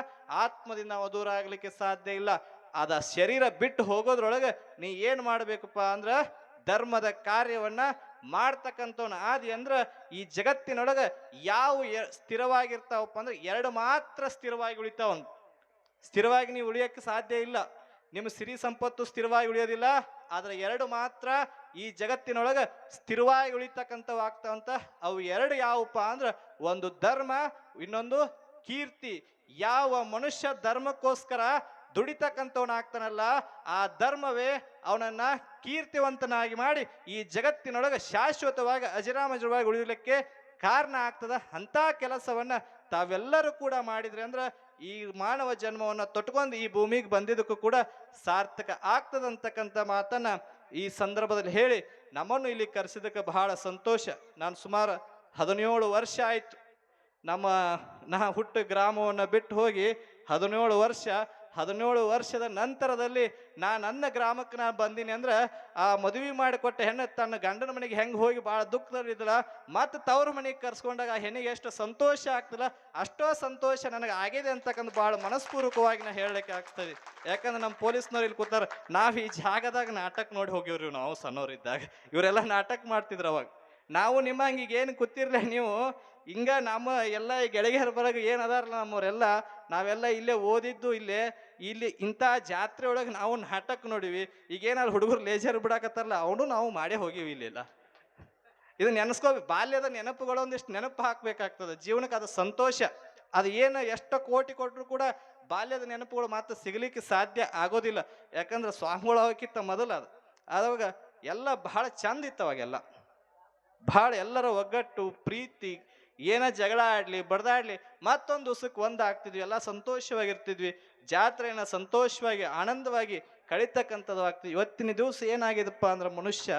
ಆತ್ಮದಿಂದ ಅವ ದೂರ ಆಗಲಿಕ್ಕೆ ಸಾಧ್ಯ ಇಲ್ಲ. ಅದ ಶರೀರ ಬಿಟ್ಟು ಹೋಗೋದ್ರೊಳಗೆ ನೀ ಏನು ಮಾಡಬೇಕಪ್ಪ ಅಂದ್ರೆ ಧರ್ಮದ ಕಾರ್ಯವನ್ನ ಮಾಡ್ತಕ್ಕಂಥವನ ಆದಿ ಅಂದ್ರ ಈ ಜಗತ್ತಿನೊಳಗೆ ಯಾವ ಸ್ಥಿರವಾಗಿರ್ತಾವಪ್ಪ ಅಂದ್ರೆ ಎರಡು ಮಾತ್ರ ಸ್ಥಿರವಾಗಿ ಉಳಿತಾವ ಸ್ಥಿರವಾಗಿ ನೀವು ಉಳಿಯಕ್ಕೆ ಸಾಧ್ಯ ಇಲ್ಲ. ನಿಮ್ಮ ಸಿರಿ ಸಂಪತ್ತು ಸ್ಥಿರವಾಗಿ ಉಳಿಯೋದಿಲ್ಲ. ಆದರೆ ಎರಡು ಮಾತ್ರ ಈ ಜಗತ್ತಿನೊಳಗ ಸ್ಥಿರವಾಗಿ ಉಳಿತಕ್ಕಂಥವು ಆಗ್ತಾವಂತ ಅವು ಎರಡು ಯಾವಪ್ಪ ಅಂದ್ರ ಒಂದು ಧರ್ಮ, ಇನ್ನೊಂದು ಕೀರ್ತಿ. ಯಾವ ಮನುಷ್ಯ ಧರ್ಮಕ್ಕೋಸ್ಕರ ದುಡಿತಕ್ಕಂಥವನಾಗ್ತಾನಲ್ಲ, ಆ ಧರ್ಮವೇ ಅವನನ್ನ ಕೀರ್ತಿವಂತನಾಗಿ ಮಾಡಿ ಈ ಜಗತ್ತಿನೊಳಗೆ ಶಾಶ್ವತವಾಗಿ ಅಜರಾಮಜರವಾಗಿ ಉಳಿಯಲಿಕ್ಕೆ ಕಾರಣ ಆಗ್ತದ. ಅಂತ ಕೆಲಸವನ್ನ ತಾವೆಲ್ಲರೂ ಕೂಡ ಮಾಡಿದ್ರೆ ಅಂದ್ರ ಈ ಮಾನವ ಜನ್ಮವನ್ನು ತೊಟ್ಕೊಂಡು ಈ ಭೂಮಿಗೆ ಬಂದಿದ್ದಕ್ಕೂ ಕೂಡ ಸಾರ್ಥಕ ಆಗ್ತದಂತಕ್ಕಂಥ ಮಾತನ್ನ ಈ ಸಂದರ್ಭದಲ್ಲಿ ಹೇಳಿ ನಮ್ಮನ್ನು ಇಲ್ಲಿ ಕರೆಸಿದಕ್ಕೆ ಬಹಳ ಸಂತೋಷ. ನಾನು ಸುಮಾರು ಹದಿನೇಳು ವರ್ಷ ಆಯಿತು. ನಮ್ಮ ನಾ ಹುಟ್ಟು ಗ್ರಾಮವನ್ನು ಬಿಟ್ಟು ಹೋಗಿ ಹದಿನೇಳು ವರ್ಷ ಹದಿನೇಳು ವರ್ಷದ ನಂತರದಲ್ಲಿ ನಾ ನನ್ನ ಗ್ರಾಮಕ್ಕೆ ನಾನು ಬಂದೀನಿ ಅಂದ್ರೆ ಆ ಮದುವೆ ಮಾಡಿಕೊಟ್ಟ ಹೆಣ್ಣು ತನ್ನ ಗಂಡನ ಮನೆಗೆ ಹೆಂಗೆ ಹೋಗಿ ಭಾಳ ದುಃಖದಲ್ಲಿದ್ದಲ್ಲ ಮತ್ತು ತವ್ರ ಮನೆಗೆ ಕರ್ಸ್ಕೊಂಡಾಗ ಆ ಹೆಣ್ಣಿಗೆ ಎಷ್ಟು ಸಂತೋಷ ಆಗ್ತಲ್ಲ ಅಷ್ಟೋ ಸಂತೋಷ ನನಗೆ ಆಗಿದೆ ಅಂತಕ್ಕಂಥ ಭಾಳ ಮನಸ್ಪೂರ್ವಕವಾಗಿ ನಾ ಹೇಳಲಿಕ್ಕೆ ಆಗ್ತದೆ. ಯಾಕಂದ್ರೆ ನಮ್ಮ ಪೊಲೀಸ್ನವ್ರು ಇಲ್ಲಿ ಕೂತಾರ, ನಾವು ಈ ಜಾಗದಾಗ ನಾಟಕ ನೋಡಿ ಹೋಗಿವ್ರಿ ನಾವು ಸಣ್ಣವರಿದ್ದಾಗ. ಇವರೆಲ್ಲ ನಾಟಕ ಮಾಡ್ತಿದ್ರು ಅವಾಗ. ನಾವು ನಿಮ್ಮ ಹಂಗೆ ಏನು ನೀವು, ಹಿಂಗ ನಮ್ಮ ಎಲ್ಲ ಗೆಳೆಯರ ಬರಗ ಏನು ನಮ್ಮವರೆಲ್ಲ, ನಾವೆಲ್ಲ ಇಲ್ಲೇ ಓದಿದ್ದು ಇಲ್ಲೇ, ಇಲ್ಲಿ ಇಂಥ ಜಾತ್ರೆ ಒಳಗೆ ನಾವು ನಾಟಕ ನೋಡಿವಿ ಈಗೇನಾದ್ರು ಹುಡುಗರು ಲೇಜರ್ ಬಿಡಾಕತ್ತಾರಲ್ಲ, ಅವನು ನಾವು ಮಾಡೇ ಹೋಗಿವಿ ಇಲ್ಲೆಲ್ಲ. ಇದು ನೆನೆಸ್ಕೋ, ಬಾಲ್ಯದ ನೆನಪುಗಳೊಂದಿಷ್ಟು ನೆನಪು ಹಾಕ್ಬೇಕಾಗ್ತದೆ, ಜೀವನಕ್ಕೆ ಅದು ಸಂತೋಷ. ಅದು ಏನು ಎಷ್ಟು ಕೋಟಿ ಕೊಟ್ಟರು ಕೂಡ ಬಾಲ್ಯದ ನೆನಪುಗಳು ಮಾತ್ರ ಸಿಗಲಿಕ್ಕೆ ಸಾಧ್ಯ ಆಗೋದಿಲ್ಲ. ಯಾಕಂದ್ರೆ ಸ್ವಾಮಿಗಳು ಹೋಗಿತ್ತ ಮೊದಲು ಅದು. ಅದಾಗ ಎಲ್ಲ ಬಹಳ ಚಂದ ಇತ್ತು ಅವಾಗೆಲ್ಲ. ಬಹಳ ಎಲ್ಲರ ಒಗ್ಗಟ್ಟು, ಪ್ರೀತಿ, ಏನ ಜಗಳ ಆಡ್ಲಿ, ಬಡ್ದಾಡ್ಲಿ, ಮತ್ತೊಂದು ದಿವಸಕ್ಕೆ ಒಂದಾಗ್ತಿದ್ವಿ ಎಲ್ಲ ಸಂತೋಷವಾಗಿರ್ತಿದ್ವಿ. ಜಾತ್ರೆಯನ್ನ ಸಂತೋಷವಾಗಿ, ಆನಂದವಾಗಿ ಕಳಿತಕ್ಕಂಥದ್ದು ಆಗ್ತದೆ ಇವತ್ತಿನ ದಿವಸ ಏನಾಗಿದಪ್ಪ ಅಂದ್ರೆ ಮನುಷ್ಯ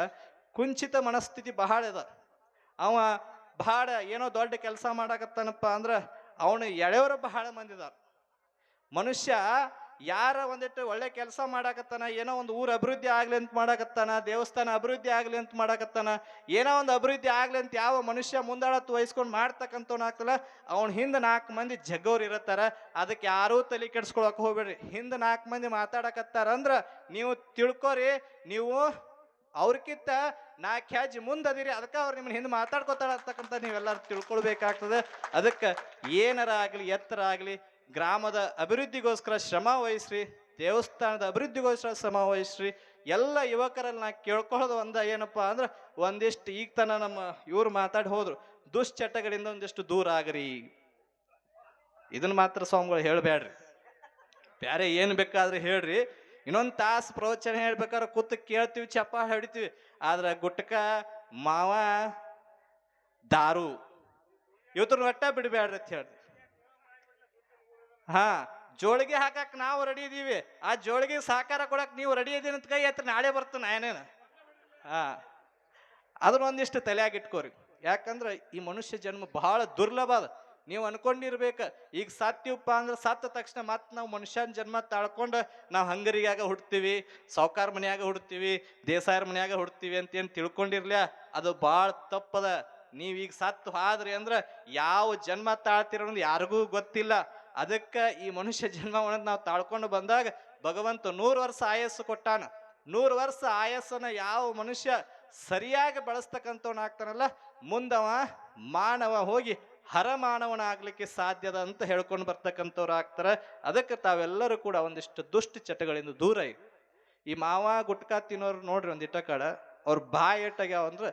ಕುಂಚಿತ ಮನಸ್ಥಿತಿ ಬಹಳ ಅದ. ಅವ ಬಹಳ ಏನೋ ದೊಡ್ಡ ಕೆಲಸ ಮಾಡಾಕತ್ತಾನಪ್ಪ ಅಂದ್ರೆ ಅವನು ಎಳೆಯವರು ಬಹಳ ಮಂದಿ ಇದಾರ ಮನುಷ್ಯ ಯಾರ ಒಂದಿಟ್ಟು ಒಳ್ಳೆ ಕೆಲಸ ಮಾಡಾಕತ್ತಾನ, ಏನೋ ಒಂದು ಊರ ಅಭಿವೃದ್ಧಿ ಆಗ್ಲಿ ಅಂತ ಮಾಡಾಕತ್ತಾನ, ದೇವಸ್ಥಾನ ಅಭಿವೃದ್ಧಿ ಆಗ್ಲಿ ಅಂತ ಮಾಡಾಕತ್ತಾನ, ಏನೋ ಒಂದು ಅಭಿವೃದ್ಧಿ ಆಗ್ಲಿ ಅಂತ ಯಾವ ಮನುಷ್ಯ ಮುಂದಾಳತ್ತು ವಹಿಸ್ಕೊಂಡು ಮಾಡ್ತಕ್ಕಂಥವ್ನ ಆಗ್ತಲ್ಲ, ಅವ್ನ ಹಿಂದೆ ನಾಲ್ಕು ಮಂದಿ ಜಗ್ಗೋರು ಇರತ್ತಾರ, ಅದಕ್ಕೆ ಯಾರೂ ತಲೆ ಕೆಡ್ಸ್ಕೊಳಕ್ ಹೋಗ್ಬೇಡ್ರಿ. ಹಿಂದೆ ನಾಲ್ಕು ಮಂದಿ ಮಾತಾಡಕತ್ತಾರ ಅಂದ್ರೆ ನೀವು ತಿಳ್ಕೊರಿ, ನೀವು ಅವ್ರಕ್ಕಿಂತ ನಾಲ್ಕು ಹೆಜ್ಜೆ ಮುಂದದಿರಿ ಅದಕ್ಕೆ ಅವ್ರು ನಿಮ್ಮನ್ನ ಹಿಂದೆ ಮಾತಾಡ್ಕೊತಾಳತಕ್ಕಂಥ ನೀವೆಲ್ಲರೂ ತಿಳ್ಕೊಳ್ಬೇಕಾಗ್ತದೆ. ಅದಕ್ಕೆ ಏನಾರ ಆಗಲಿ, ಎತ್ತರ ಆಗಲಿ ಗ್ರಾಮದ ಅಭಿವೃದ್ಧಿಗೋಸ್ಕರ ಶ್ರಮ ವಹಿಸ್ರಿ, ದೇವಸ್ಥಾನದ ಅಭಿವೃದ್ಧಿಗೋಸ್ಕರ ಶ್ರಮ ವಹಿಸ್ರಿ. ಎಲ್ಲ ಯುವಕರಲ್ಲಿ ನಾ ಕೇಳ್ಕೊಳ್ಳೋದು ಒಂದ ಏನಪ್ಪ ಅಂದ್ರೆ ಒಂದಿಷ್ಟು ಈಗ ತನ ನಮ್ಮ ಇವ್ರು ಮಾತಾಡಿ ಹೋದ್ರು, ದುಶ್ಚಟಗಳಿಂದ ಒಂದಿಷ್ಟು ದೂರ ಆಗ್ರಿ. ಇದನ್ನ ಮಾತ್ರ ಸ್ವಾಮಿಗಳು ಹೇಳಬೇಡ್ರಿ ಬೇರೆ ಏನು ಬೇಕಾದ್ರೆ ಹೇಳ್ರಿ. ಇನ್ನೊಂದು ತಾಸು ಪ್ರವಚನ ಹೇಳ್ಬೇಕಾದ್ರೆ ಕೂತು ಕೇಳ್ತೀವಿ, ಚಪ್ಪ ಹೇಳ್ತೀವಿ ಆದ್ರೆ ಗುಟ್ಕ, ಮಾವ, ದಾರು ಇವತ್ರ ಒಟ್ಟ ಬಿಡಬೇಡ್ರಿ ಅಂತ ಹೇಳ್ರಿ. ಹಾ, ಜೋಳಿಗೆ ಹಾಕಕ್ ನಾವು ರೆಡಿ ಇದೀವಿ. ಆ ಜೋಳಿಗೆ ಸಹಕಾರ ಕೊಡಕ್ ನೀವು ರೆಡಿ ಇದೀನಿ ಅಂತ ಕೈ ಎತ್ತರ ನಾಳೆ ಬರ್ತಾನೆ ಏನೇನು ಹಾ, ಅದನ್ನ ಒಂದಿಷ್ಟು ತಲೆಯಾಗಿ ಇಟ್ಕೋರಿ. ಯಾಕಂದ್ರೆ ಈ ಮನುಷ್ಯ ಜನ್ಮ ಬಹಳ ದುರ್ಲಭ ಅದ. ನೀವು ಅನ್ಕೊಂಡಿರ್ಬೇಕು, ಈಗ ಸತ್ಯವಪ್ಪ ಅಂದ್ರೆ ಸತ್ತ ತಕ್ಷಣ ಮತ್ತೆ ನಾವು ಮನುಷ್ಯನ ಜನ್ಮ ತಾಳ್ಕೊಂಡು ನಾವು ಹಂಗರಿಗಾಗ ಹುಡ್ತೀವಿ ಸಾವುಕಾರ ಮನೆಯಾಗ ಹುಡ್ತೀವಿ ದೇಸಾಯರ ಮನೆಯಾಗ ಹುಡ್ತೀವಿ ಅಂತ ಏನು ತಿಳ್ಕೊಂಡಿರ್ಲ ಅದು ಭಾಳ ತಪ್ಪದ. ನೀವು ಈಗ ಸತ್ತು ಹಾದ್ರಿ ಅಂದ್ರೆ ಯಾವ ಜನ್ಮ ತಾಳ್ತಿರೋ ಯಾರಿಗೂ ಗೊತ್ತಿಲ್ಲ. ಅದಕ್ಕೆ ಈ ಮನುಷ್ಯ ಜನ್ಮವನ್ನು ನಾವು ತಾಳ್ಕೊಂಡು ಬಂದಾಗ ಭಗವಂತ ನೂರು ವರ್ಷ ಆಯಸ್ಸು ಕೊಟ್ಟಾನ. ನೂರು ವರ್ಷ ಆಯಸ್ಸನ್ನ ಯಾವ ಮನುಷ್ಯ ಸರಿಯಾಗಿ ಬಳಸ್ತಕ್ಕಂಥವ್ನ ಆಗ್ತಾನಲ್ಲ, ಮುಂದವ ಮಾನವ ಹೋಗಿ ಹರಮಾನವನ ಆಗ್ಲಿಕ್ಕೆ ಸಾಧ್ಯದ ಅಂತ ಹೇಳ್ಕೊಂಡು ಬರ್ತಕ್ಕಂಥವ್ರು ಆಗ್ತಾರೆ. ಅದಕ್ಕೆ ತಾವೆಲ್ಲರೂ ಕೂಡ ಒಂದಿಷ್ಟು ದುಷ್ಟ ಚಟಗಳಿಂದ ದೂರ ಈ ಮಾವ ಗುಟ್ಕಾ ತಿನ್ನೋರು ನೋಡ್ರಿ ಒಂದಿಟ್ಟ ಕಡ, ಅವ್ರ ಬಾಯಿ ಎಟ್ಟಾಗ್ಯಾವ ಅಂದ್ರೆ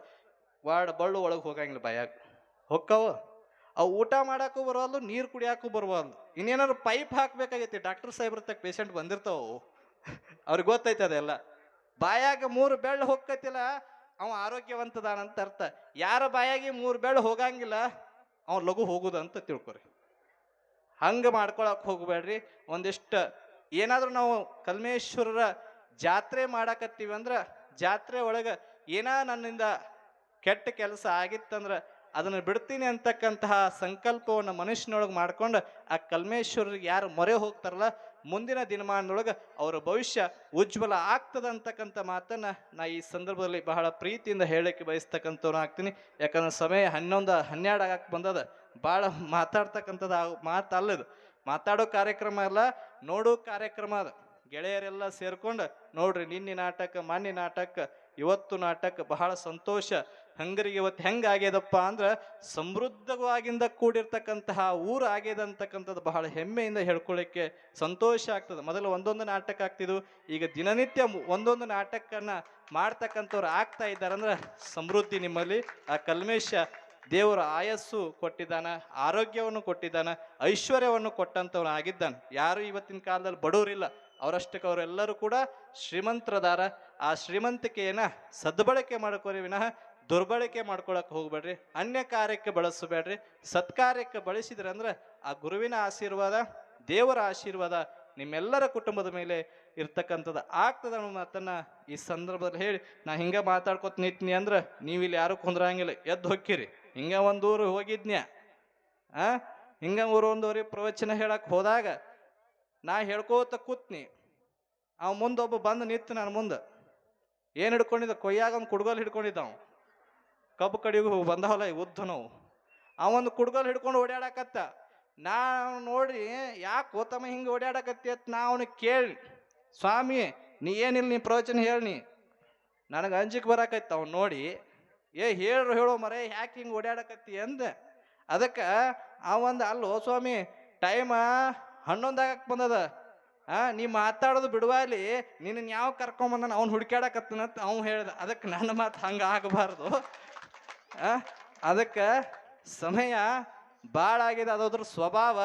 ವಾಡ್ ಬಳ್ಳು ಒಳಗೆ ಹೋಗಂಗಿಲ್ಲ ಬಾಯಾಗ. ಹೊಕ್ಕವು. ಅವು ಊಟ ಮಾಡಕ್ಕೂ ಬರವಲ್ದು, ನೀರು ಕುಡಿಯಾಕೂ ಬರವಲ್ದು. ಇನ್ನೇನಾದ್ರು ಪೈಪ್ ಹಾಕ್ಬೇಕಾಗೈತಿ. ಡಾಕ್ಟರ್ ಸಾಹೇಬ್ರ ತಕ್ಕ ಪೇಷಂಟ್ ಬಂದಿರ್ತಾವ. ಅವು. ಅವ್ರಿಗೆ ಗೊತ್ತೈತೆ ಅದೆಲ್ಲ. ಬಾಯಾಗ ಮೂರು ಬೆಳ್ಳು ಹೊಕ್ಕತಿಲ್ಲ ಅವ ಆರೋಗ್ಯವಂತದಾನಂತ ಅರ್ಥ. ಯಾರ ಬಾಯಾಗಿ ಮೂರು ಬೆಳ್ಳು ಹೋಗಂಗಿಲ್ಲ, ಅವ ಲಘು ಹೋಗುದಂತ ತಿಳ್ಕೊರಿ. ಹಂಗ ಮಾಡ್ಕೊಳಕ್ ಹೋಗ್ಬೇಡ್ರಿ. ಒಂದಿಷ್ಟು ಏನಾದರೂ ನಾವು ಕಲ್ಮೇಶ್ವರರ ಜಾತ್ರೆ ಮಾಡಾಕತ್ತೀವಿ ಅಂದ್ರೆ ಜಾತ್ರೆ ಒಳಗ ಏನ ನನ್ನಿಂದ ಕೆಟ್ಟ ಕೆಲಸ ಆಗಿತ್ತಂದ್ರೆ ಅದನ್ನು ಬಿಡ್ತೀನಿ ಅಂತಕ್ಕಂತಹ ಸಂಕಲ್ಪವನ್ನು ಮನುಷ್ಯನೊಳಗೆ ಮಾಡ್ಕೊಂಡು ಆ ಕಲ್ಮೇಶ್ವರರಿಗೆ ಯಾರು ಮೊರೆ ಹೋಗ್ತಾರಲ್ಲ, ಮುಂದಿನ ದಿನಮಾನದೊಳಗೆ ಅವರ ಭವಿಷ್ಯ ಉಜ್ವಲ ಆಗ್ತದ ಅಂತಕ್ಕಂಥ ಮಾತನ್ನ ನಾ ಈ ಸಂದರ್ಭದಲ್ಲಿ ಬಹಳ ಪ್ರೀತಿಯಿಂದ ಹೇಳಕ್ಕೆ ಬಯಸ್ತಕ್ಕಂಥವ್ರು ಆಗ್ತೀನಿ. ಯಾಕಂದ್ರೆ ಸಮಯ ಹನ್ನೊಂದು ಹನ್ನೆರಡು ಆಗಕ್ಕೆ ಬಂದದ. ಭಾಳ ಮಾತಾಡ್ತಕ್ಕಂಥದ್ದು ಆ ಮಾತು ಅಲ್ಲದು ಮಾತಾಡೋ ಕಾರ್ಯಕ್ರಮ ಅಲ್ಲ, ನೋಡೋ ಕಾರ್ಯಕ್ರಮ ಅದು. ಗೆಳೆಯರೆಲ್ಲ ಸೇರ್ಕೊಂಡು ನೋಡ್ರಿ ನಿನ್ನೆ ನಾಟಕ ಮಾನ್ಯ ನಾಟಕ ಇವತ್ತು ನಾಟಕ ಬಹಳ ಸಂತೋಷ. ಹಂಗರಿಗೆ ಇವತ್ತು ಹೆಂಗೆ ಆಗ್ಯದಪ್ಪ ಅಂದ್ರೆ ಸಮೃದ್ಧವಾಗಿಂದ ಕೂಡಿರ್ತಕ್ಕಂತಹ ಊರು ಆಗ್ಯದ ಅಂತಕ್ಕಂಥದ್ದು ಬಹಳ ಹೆಮ್ಮೆಯಿಂದ ಹೇಳ್ಕೊಳ್ಳಿಕ್ಕೆ ಸಂತೋಷ ಆಗ್ತದೆ. ಮೊದಲು ಒಂದೊಂದು ನಾಟಕ ಆಗ್ತಿದ್ವು. ಈಗ ದಿನನಿತ್ಯ ಒಂದೊಂದು ನಾಟಕನ ಮಾಡ್ತಕ್ಕಂಥವ್ರು ಆಗ್ತಾ ಇದ್ದಾರೆ ಅಂದ್ರೆ ಸಮೃದ್ಧಿ ನಿಮ್ಮಲ್ಲಿ. ಆ ಕಲ್ಮೇಶ ದೇವರ ಆಯಸ್ಸು ಕೊಟ್ಟಿದ್ದಾನ, ಆರೋಗ್ಯವನ್ನು ಕೊಟ್ಟಿದ್ದಾನ, ಐಶ್ವರ್ಯವನ್ನು ಕೊಟ್ಟಂಥವನು ಆಗಿದ್ದಾನೆ ಯಾರು ಇವತ್ತಿನ ಕಾಲದಲ್ಲಿ ಬಡವರಿಲ್ಲ ಅವರಷ್ಟಕ್ಕೆ ಅವರೆಲ್ಲರೂ ಕೂಡ ಶ್ರೀಮಂತರದಾರ. ಆ ಶ್ರೀಮಂತಿಕೆಯನ್ನ ಸದ್ಬಳಕೆ ಮಾಡ್ಕೋರಿ ವಿನಃ ದುರ್ಬಳಕೆ ಮಾಡ್ಕೊಳಕ್ಕೆ ಹೋಗ್ಬೇಡ್ರಿ. ಅನ್ಯ ಕಾರ್ಯಕ್ಕೆ ಬಳಸಬೇಡ್ರಿ. ಸತ್ಕಾರ್ಯಕ್ಕೆ ಬಳಸಿದ್ರಂದ್ರೆ ಆ ಗುರುವಿನ ಆಶೀರ್ವಾದ, ದೇವರ ಆಶೀರ್ವಾದ ನಿಮ್ಮೆಲ್ಲರ ಕುಟುಂಬದ ಮೇಲೆ ಇರ್ತಕ್ಕಂಥದ್ದು ಆಗ್ತದ ಅನ್ನೋ ಮಾತನ್ನ ಈ ಸಂದರ್ಭದಲ್ಲಿ ಹೇಳಿ, ನಾ ಹಿಂಗೆ ಮಾತಾಡ್ಕೊತ ನಿಂತೀನಿ ಅಂದ್ರೆ ನೀವು ಇಲ್ಲಿ ಯಾರು ಕುಂದ್ರಂಗಿಲ್ಲ. ಎದ್ದು ಹೊಕ್ಕಿರಿ. ಹಿಂಗೆ ಒಂದು ಊರು ಹೋಗಿದ್ನ್ಯ? ಆ? ಹಿಂಗ ಊರು ಒಂದೂರಿಗೆ ಪ್ರವಚನ ಹೇಳಕ್ಕೆ ಹೋದಾಗ ನಾ ಹೇಳ್ಕೋತ ಕೂತ್ನಿ. ಅವ ಮುಂದೊಬ್ಬ ಬಂದು ನಿಂತು ನನ್ನ ಮುಂದೆ. ಏನು ಹಿಡ್ಕೊಂಡಿದ್ದ? ಕೊಯ್ಯಾಗ ಒಂದು ಕುಡ್ಗೋಲ್ ಹಿಡ್ಕೊಂಡಿದ್ದ ಅವ. ಕಬ್ಬು ಕಡಿಗೂ ಬಂದವಲ್ಲ ಈ ಉದ್ದನವು ಅವೊಂದು ಕುಡ್ಗೋಲ್ ಹಿಡ್ಕೊಂಡು ಓಡಾಡಕತ್ತ ನಾ ನೋಡಿ ಯಾಕೆ ಓತಮ್ಮ ಹಿಂಗೆ ಓಡಾಡಕತ್ತಿ ಅಂತ ನಾ ಅವನಿಗೆ ಕೇಳಿ ಸ್ವಾಮಿ, ನೀ ಏನಿಲ್ಲ, ನೀ ಪ್ರವಚನ ಹೇಳಿ ನನಗೆ ಅಂಜಿಕೆ ಬರಾಕೈತೆ ಅವ್ನು ನೋಡಿ. ಏ, ಹೇಳ್ರು ಹೇಳೋ ಮರೆ, ಯಾಕೆ ಹಿಂಗೆ ಓಡಾಡಕತ್ತಿ ಅಂದ. ಅದಕ್ಕೆ ಅವಂದ ಅಲ್ಲೋ ಸ್ವಾಮಿ, ಟೈಮ ಹನ್ನೊಂದಾಗಕ್ಕೆ ಬಂದದ. ಆ, ನೀ ಮಾತಾಡೋದು ಬಿಡುವಲ್ಲಿ ನಿನ್ನ ಯಾವ ಕರ್ಕೊಂಬಂದನ ಅವ್ನು ಹುಡುಕ್ಯಾಡಕತ್ತನಂತ ಅವ್ನು ಹೇಳ್ದ. ಅದಕ್ಕೆ ನನ್ನ ಮಾತು ಹಂಗೆ ಆಗಬಾರ್ದು. ಆ, ಅದಕ್ಕೆ ಸಮಯ ಭಾಳ ಆಗಿದೆ. ಅದ್ರ ಸ್ವಭಾವ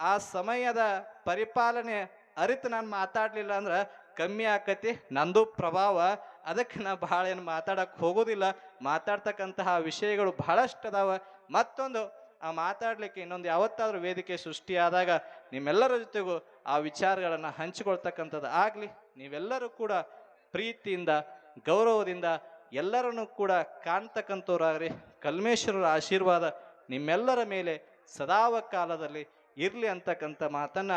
ಆ ಸಮಯದ ಪರಿಪಾಲನೆ ಅರಿತು ನಾನು ಮಾತಾಡ್ಲಿಲ್ಲ ಅಂದ್ರೆ ಕಮ್ಮಿ ಆಕತಿ, ನಂದು ಪ್ರಭಾವ. ಅದಕ್ಕೆ ನಾ ಭಾಳ ಏನು ಮಾತಾಡಕ್ಕೆ ಹೋಗೋದಿಲ್ಲ. ಮಾತಾಡ್ತಕ್ಕಂತಹ ವಿಷಯಗಳು ಬಹಳಷ್ಟು ಅದಾವ. ಮತ್ತೊಂದು ಆ ಮಾತಾಡ್ಲಿಕ್ಕೆ ಇನ್ನೊಂದು ಯಾವತ್ತಾದರೂ ವೇದಿಕೆ ಸೃಷ್ಟಿಯಾದಾಗ ನಿಮ್ಮೆಲ್ಲರ ಜೊತೆಗೂ ಆ ವಿಚಾರಗಳನ್ನು ಹಂಚಿಕೊಳ್ತಕ್ಕಂಥದ್ದು ಆಗಲಿ. ನೀವೆಲ್ಲರೂ ಕೂಡ ಪ್ರೀತಿಯಿಂದ, ಗೌರವದಿಂದ ಎಲ್ಲರನ್ನು ಕೂಡ ಕಾಣ್ತಕ್ಕಂಥವ್ರಾಗ್ರಿ. ಕಲ್ಮೇಶ್ವರರ ಆಶೀರ್ವಾದ ನಿಮ್ಮೆಲ್ಲರ ಮೇಲೆ ಸದಾವ ಕಾಲದಲ್ಲಿ ಇರಲಿ ಅಂತಕ್ಕಂಥ ಮಾತನ್ನ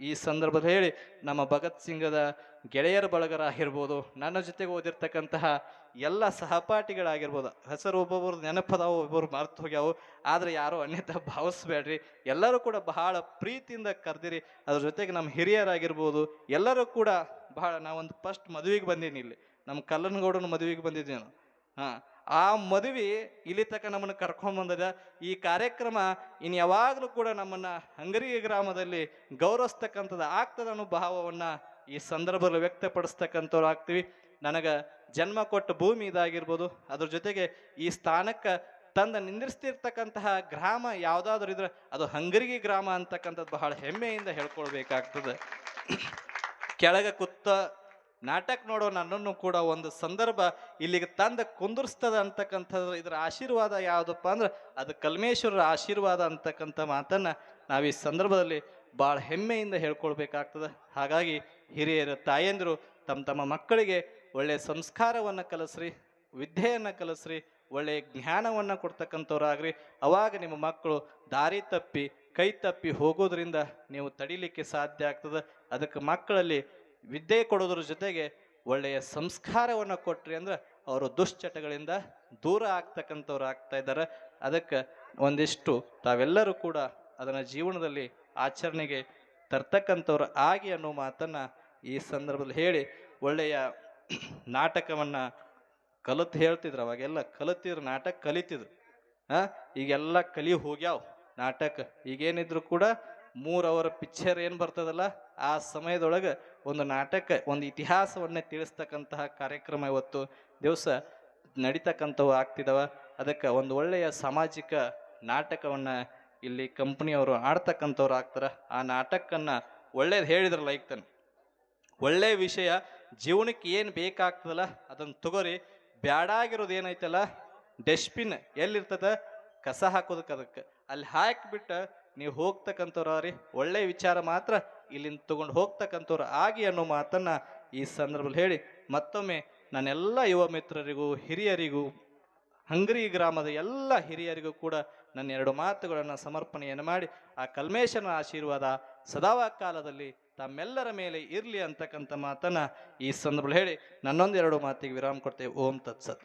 ಈ ಸಂದರ್ಭದಲ್ಲಿ ಹೇಳಿ, ನಮ್ಮ ಭಗತ್ ಸಿಂಗದ ಗೆಳೆಯರ ಬಳಗರಾಗಿರ್ಬೋದು, ನನ್ನ ಜೊತೆಗೆ ಓದಿರ್ತಕ್ಕಂತಹ ಎಲ್ಲ ಸಹಪಾಠಿಗಳಾಗಿರ್ಬೋದು ಹೆಸರು ಒಬ್ಬೊಬ್ಬರು ನೆನಪದಾವು, ಒಬ್ಬರು ಮರ್ತು ಹೋಗ್ಯಾವು, ಆದರೆ ಯಾರೋ ಅನ್ಯತ ಭಾವಿಸ್ಬೇಡ್ರಿ. ಎಲ್ಲರೂ ಕೂಡ ಬಹಳ ಪ್ರೀತಿಯಿಂದ ಕರೆದಿರಿ. ಅದ್ರ ಜೊತೆಗೆ ನಮ್ಮ ಹಿರಿಯರಾಗಿರ್ಬೋದು, ಎಲ್ಲರೂ ಕೂಡ ಬಹಳ ನಾವೊಂದು ಫಸ್ಟ್ ಮದುವೆಗೆ ಬಂದೀನಿ ಇಲ್ಲಿ. ನಮ್ಮ ಕಲ್ಲನಗೌಡನ ಮದುವೆಗೆ ಬಂದಿದ್ದೆ ನಾನು. ಹಾಂ. ಆ ಮದುವೆ ಇಲ್ಲಿ ತನಕ ನಮ್ಮನ್ನು ಕರ್ಕೊಂಬಂದದ ಈ ಕಾರ್ಯಕ್ರಮ ಇನ್ನು ಯಾವಾಗಲೂ ಕೂಡ ನಮ್ಮನ್ನ ಹಂಗರಿ ಗ್ರಾಮದಲ್ಲಿ ಗೌರವಿಸ್ತಕ್ಕಂಥದ್ದು ಆಗ್ತದ ಅನ್ನೋ ಭಾವವನ್ನ ಈ ಸಂದರ್ಭದಲ್ಲಿ ವ್ಯಕ್ತಪಡಿಸ್ತಕ್ಕಂಥವ್ರು ಆಗ್ತೀವಿ. ನನಗೆ ಜನ್ಮ ಕೊಟ್ಟ ಭೂಮಿ ಇದಾಗಿರ್ಬೋದು. ಅದ್ರ ಜೊತೆಗೆ ಈ ಸ್ಥಾನಕ್ಕೆ ತಂದ ನಿಂದಿರ್ಸ್ತಿರ್ತಕ್ಕಂತಹ ಗ್ರಾಮ ಯಾವುದಾದ್ರೂ ಇದ್ರೆ ಅದು ಹಂಗರಿಗೆ ಗ್ರಾಮ ಅಂತಕ್ಕಂಥದ್ದು ಬಹಳ ಹೆಮ್ಮೆಯಿಂದ ಹೇಳ್ಕೊಳ್ಬೇಕಾಗ್ತದೆ. ಕೆಳಗೆ ಕುತ್ತ ನಾಟಕ ನೋಡೋ ನನ್ನನ್ನು ಕೂಡ ಒಂದು ಸಂದರ್ಭ ಇಲ್ಲಿಗೆ ತಂದ ಕುಂದಿರ್ಸ್ತದ ಅಂತಕ್ಕಂಥದ್ದು ಇದರ ಆಶೀರ್ವಾದ ಯಾವುದಪ್ಪ ಅಂದ್ರೆ ಅದು ಕಲ್ಮೇಶ್ವರರ ಆಶೀರ್ವಾದ ಅಂತಕ್ಕಂಥ ಮಾತನ್ನ ನಾವು ಈ ಸಂದರ್ಭದಲ್ಲಿ ಭಾಳ ಹೆಮ್ಮೆಯಿಂದ ಹೇಳ್ಕೊಳ್ಬೇಕಾಗ್ತದೆ. ಹಾಗಾಗಿ ಹಿರಿಯರ ತಾಯಂದಿರು, ತಮ್ಮ ತಮ್ಮ ಮಕ್ಕಳಿಗೆ ಒಳ್ಳೆಯ ಸಂಸ್ಕಾರವನ್ನು ಕಲಿಸ್ರಿ, ವಿದ್ಯೆಯನ್ನು ಕಲಿಸ್ರಿ ಒಳ್ಳೆಯ ಜ್ಞಾನವನ್ನು ಕೊಡ್ತಕ್ಕಂಥವ್ರಾಗ್ರಿ. ಅವಾಗ ನಿಮ್ಮ ಮಕ್ಕಳು ದಾರಿ ತಪ್ಪಿ, ಕೈ ತಪ್ಪಿ ಹೋಗೋದ್ರಿಂದ ನೀವು ತಡಿಲಿಕ್ಕೆ ಸಾಧ್ಯ ಆಗ್ತದೆ. ಅದಕ್ಕೆ ಮಕ್ಕಳಲ್ಲಿ ವಿದ್ಯೆ ಕೊಡೋದ್ರ ಜೊತೆಗೆ ಒಳ್ಳೆಯ ಸಂಸ್ಕಾರವನ್ನು ಕೊಟ್ರಿ ಅಂದ್ರೆ ಅವರು ದುಶ್ಚಟಗಳಿಂದ ದೂರ ಆಗ್ತಕ್ಕಂಥವ್ರು ಆಗ್ತಾ ಇದ್ದಾರೆ. ಅದಕ್ಕೆ ಒಂದಿಷ್ಟು ತಾವೆಲ್ಲರೂ ಕೂಡ ಅದನ್ನು ಜೀವನದಲ್ಲಿ ಆಚರಣೆಗೆ ತರ್ತಕ್ಕಂಥವ್ರು ಆಗಿ ಅನ್ನೋ ಮಾತನ್ನು ಈ ಸಂದರ್ಭದಲ್ಲಿ ಹೇಳಿ ಒಳ್ಳೆಯ ನಾಟಕವನ್ನು ಕಲಿತು ಹೇಳ್ತಿದ್ರು. ಅವಾಗೆಲ್ಲ ಕಲಿತಿದ್ರು, ನಾಟಕ ಕಲಿತಿದ್ರು. ಆ, ಈಗೆಲ್ಲ ಕಲಿ ಹೋಗ್ಯಾವ. ನಾಟಕ ಈಗೇನಿದ್ರು ಕೂಡ ಮೂರು ಅವರ್ ಪಿಕ್ಚರ್ ಏನು ಬರ್ತದಲ್ಲ? ಆ ಸಮಯದೊಳಗೆ ಒಂದು ನಾಟಕ, ಒಂದು ಇತಿಹಾಸವನ್ನೇ ತಿಳಿಸ್ತಕ್ಕಂತಹ ಕಾರ್ಯಕ್ರಮ ಇವತ್ತು ದಿವಸ ನಡೀತಕ್ಕಂಥವು ಆಗ್ತಿದ್ದಾವೆ ಅದಕ್ಕೆ ಒಂದು ಒಳ್ಳೆಯ ಸಾಮಾಜಿಕ ನಾಟಕವನ್ನು ಇಲ್ಲಿ ಕಂಪ್ನಿಯವರು ಆಡ್ತಕ್ಕಂಥವ್ರು ಆಗ್ತಾರೆ. ಆ ನಾಟಕನ್ನು ಒಳ್ಳೇದು ಹೇಳಿದ್ರಲ್ಲ ಈಗ ಒಳ್ಳೆಯ ವಿಷಯ, ಜೀವನಕ್ಕೆ ಏನು ಬೇಕಾಗ್ತದಲ್ಲ ಅದನ್ನು ತಗೋರಿ. ಬ್ಯಾಡಾಗಿರೋದು ಏನೈತಲ್ಲ ಡಸ್ಟ್ಬಿನ್ ಎಲ್ಲಿರ್ತದ, ಕಸ ಹಾಕೋದಕ್ಕೆ ಅದಕ್ಕೆ. ಅಲ್ಲಿ ಹಾಕಿಬಿಟ್ಟು ನೀವು ಹೋಗ್ತಕ್ಕಂಥವ್ರಿ ಒಳ್ಳೆಯ ವಿಚಾರ ಮಾತ್ರ. ಇಲ್ಲಿಂದ ತಗೊಂಡು ಹೋಗ್ತಕ್ಕಂಥವ್ರು ಆಗಿ ಅನ್ನೋ ಮಾತನ್ನ ಈ ಸಂದರ್ಭದಲ್ಲಿ ಹೇಳಿ ಮತ್ತೊಮ್ಮೆ ನನ್ನೆಲ್ಲ ಯುವ ಮಿತ್ರರಿಗೂ, ಹಿರಿಯರಿಗೂ, ಹಂಗ್ರಿ ಗ್ರಾಮದ ಎಲ್ಲ ಹಿರಿಯರಿಗೂ ಕೂಡ ನನ್ನ ಎರಡು ಮಾತುಗಳನ್ನು ಸಮರ್ಪಣೆಯನ್ನು ಮಾಡಿ, ಆ ಕಲ್ಮೇಶನ ಆಶೀರ್ವಾದ ಸದಾವ ಕಾಲದಲ್ಲಿ ತಮ್ಮೆಲ್ಲರ ಮೇಲೆ ಇರಲಿ ಅಂತಕ್ಕಂಥ ಮಾತನ್ನ ಈ ಸಂದರ್ಭದಲ್ಲಿ ಹೇಳಿ ನನ್ನೊಂದೆರಡು ಮಾತಿಗೆ ವಿರಾಮ ಕೊಡ್ತೇವೆ. ಓಂ ತತ್ಸತ್.